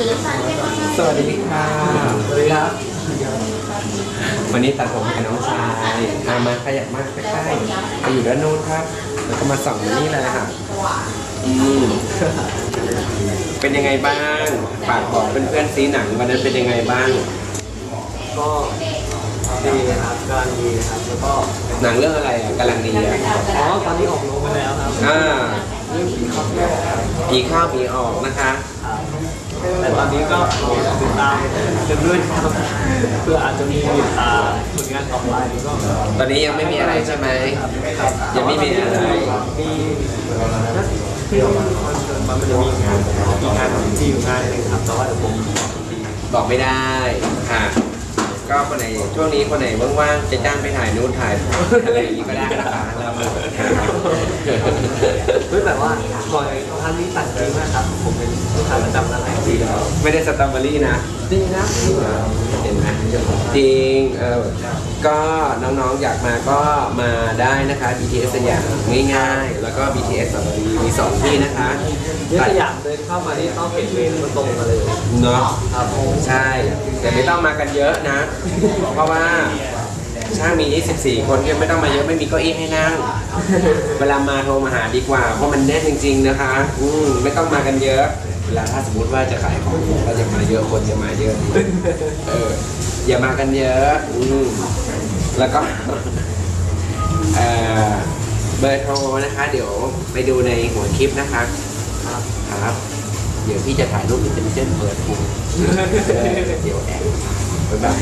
สวัสดีค่ะสวัสดีครับ วันนี้ตัดผมให้กับน้องชายอามาขยับมากใกล้ๆไปอยู่ด้านโน้นครับ แล้วก็มาส่องนี่เลยค่ะอืมเป็นยังไงบ้างฝากบอกเพื่อนๆซีหนังวันนั้นเป็นยังไงบ้าง ก็ดีครับกำลังดีครับ แล้วก็หนังเรื่องอะไรอะกำลังดีอะอ๋อตอนนี้ออกลงมาแล้วครับอ่าเรื่องผีคอปเตอร์ครับผีเข้าวผีออกนะคะ แต่ตอนนี้ก็ติดตามกันด้วยครับเพื่ออาจจะมีอ่าผลงานต่อไปก็ตอนนี้ยังไม่มีอะไรใช่ไหม ยังไม่มีอะไร มีที่คอนเสิร์ตมันจะมีงานมีงานที่อยู่งานหนึงครับแต่ว่าเดี๋ยวผมบอกไม่ได้ค่ะก็คนไหนช่วงนี้คนไหนว่างๆจะจ้างไปถ่ายนู้นถ่ายอะไรอย่างนี้ก็ได้นะคะแล้วแต่ว่าก่อนครั้งนี้ตัดดีมากครับผมเป็น ไม่ได้สตรอเบอรี่นะจริงนะจริงเหรอเห็นไหมจริงเออก็น้องๆอยากมาก็มาได้นะคะ BTS สยามง่ายๆ แล้วก็ BTS สระบุรีมีสองที่นะคะเนี่ยสยามเดินเข้ามาที่ต้องเห็นเวรมันตรงมาเลยเนาะครับผมใช่ แต่ไม่ต้องมากันเยอะนะ เพราะว่าช่างมี 24 คนก็ไม่ต้องมาเยอะไม่มีเก้าอี้ให้นั่ง เวลามาโทรมาหาดีกว่า เพราะมันแน่นจริง ๆ นะคะ อืมไม่ต้องมากันเยอะ เวลาถ้าสมมติว่าจะขายของก็จะมาเยอะคนจะมาเยอะ เออ อย่ามากันเยอะอืมแล้วก็เบอร์โทรนะคะ เดี๋ยวไปดูในหัวคลิปนะคะ ครับครับ เดี๋ยวพี่จะถ่ายรูปอินเทลเจนเปิดพุงเออเดี๋ยวแอบบ๊ายบาย